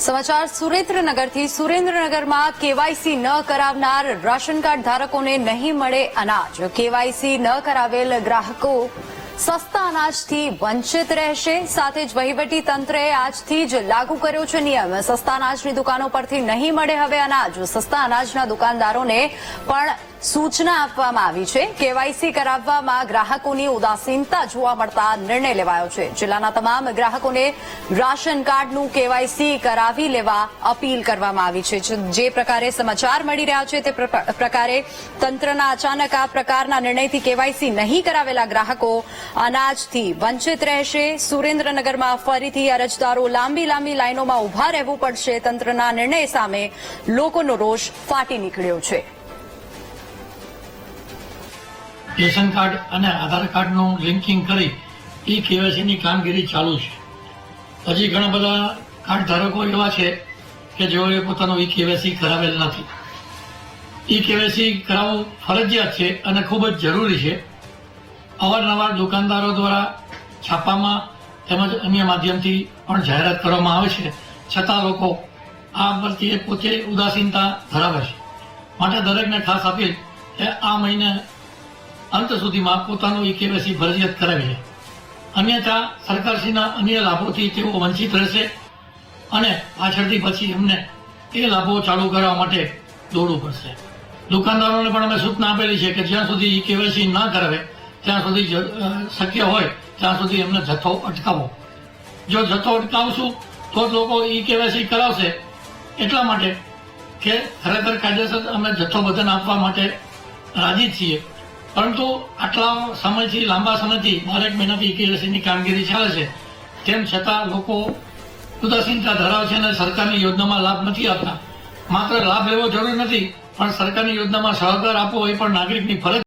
સમાચાર સુરેન્દ્રનગરથી. સુરેન્દ્રનગરમાં કેવાયસી ન કરાવનાર રાશન કાર્ડ ધારકોને નહીં મળે અનાજ. કેવાયસી ન કરાવેલ ગ્રાહકો સસ્તા અનાજથી વંચિત રહેશે. સાથે જ વહીવટી તંત્રએ આજથી જ લાગુ કર્યો છે નિયમ. સસ્તા અનાજની દુકાનો પરથી નહીં મળે હવે અનાજ. સસ્તા અનાજના દુકાનદારોને પણ સૂચના આપવામાં આવી છે. કેવાયસી કરાવવામાં ગ્રાહકોની ઉદાસીનતા જોવા મળતા નિર્ણય લેવાયો છે. જિલ્લાના તમામ ગ્રાહકોને રાશન કાર્ડનું કેવાયસી કરાવી લેવા અપીલ કરવામાં આવી છે. જે પ્રકારે સમાચાર મળી રહ્યા છે તે પ્ર- પ્રકારે તંત્રના અચાનક આ પ્રકારના નિર્ણયથી કેવાયસી નહીં કરાવેલા ગ્રાહકો અનાજથી વંચિત રહેશે. સુરેન્દ્રનગરમાં ફરીથી અરજદારો લાંબી લાંબી લાઇનોમાં ઊભા રહેવું પડશે. તંત્રના નિર્ણય સામે લોકોનો રોષ ફાટી નીકળ્યો છે. રેશન કાર્ડ અને આધાર કાર્ડનું લિંકિંગ કરી ઈ કેવાયસીની કામગીરી ચાલુ છે. હજી ઘણા બધા કાર્ડ ધારકો એવા છે કે જેઓએ પોતાનું ઈ કેવાયસી કરાવેલ નથી. ઈ કેવાયસી કરાવવું ફરજિયાત છે અને ખૂબ જ જરૂરી છે. અવારનવાર દુકાનદારો દ્વારા છાપામાં તેમજ અન્ય માધ્યમથી પણ જાહેરાત કરવામાં આવે છે. છતાં લોકો આ પ્રત્યે પોતે ઉદાસીનતા ધરાવે છે. માટે દરેકને ખાસ અપીલ કે આ મહિને અંત સુધીમાં પોતાનું ઈ કેવાયસી ફરજિયાત કરાવી લે. અન્યથા સરકારશ્રીના અન્ય લાભોથી તેઓ વંચિત રહેશે અને પાછળથી પછી એમને એ લાભો ચાલુ કરવા માટે દોડવું પડશે. દુકાનદારોને પણ અમે સૂચના આપેલી છે કે જ્યાં સુધી ઈ કેવાયસી ના કરાવે, ત્યાં સુધી શક્ય હોય, ત્યાં સુધી એમને જથ્થો અટકાવો. જો જથ્થો અટકાવશું, તો જ લોકો ઈ કેવાયસી કરાવશે. એટલા માટે કે ખરેખર કાયદેસર અમે જથ્થો બધાને આપવા માટે રાજી છીએ. પરંતુ આટલા સમયથી, લાંબા સમયથી બારેક મહિનાથી કેવાયસીની કામગીરી ચાલે છે. તેમ છતાં લોકો ઉદાસીનતા ધરાવે છે અને સરકારની યોજનામાં લાભ નથી આપતા. માત્ર લાભ લેવો જરૂરી નથી, પણ સરકારની યોજનામાં સહકાર આપવો એ પણ નાગરિકની ફરજ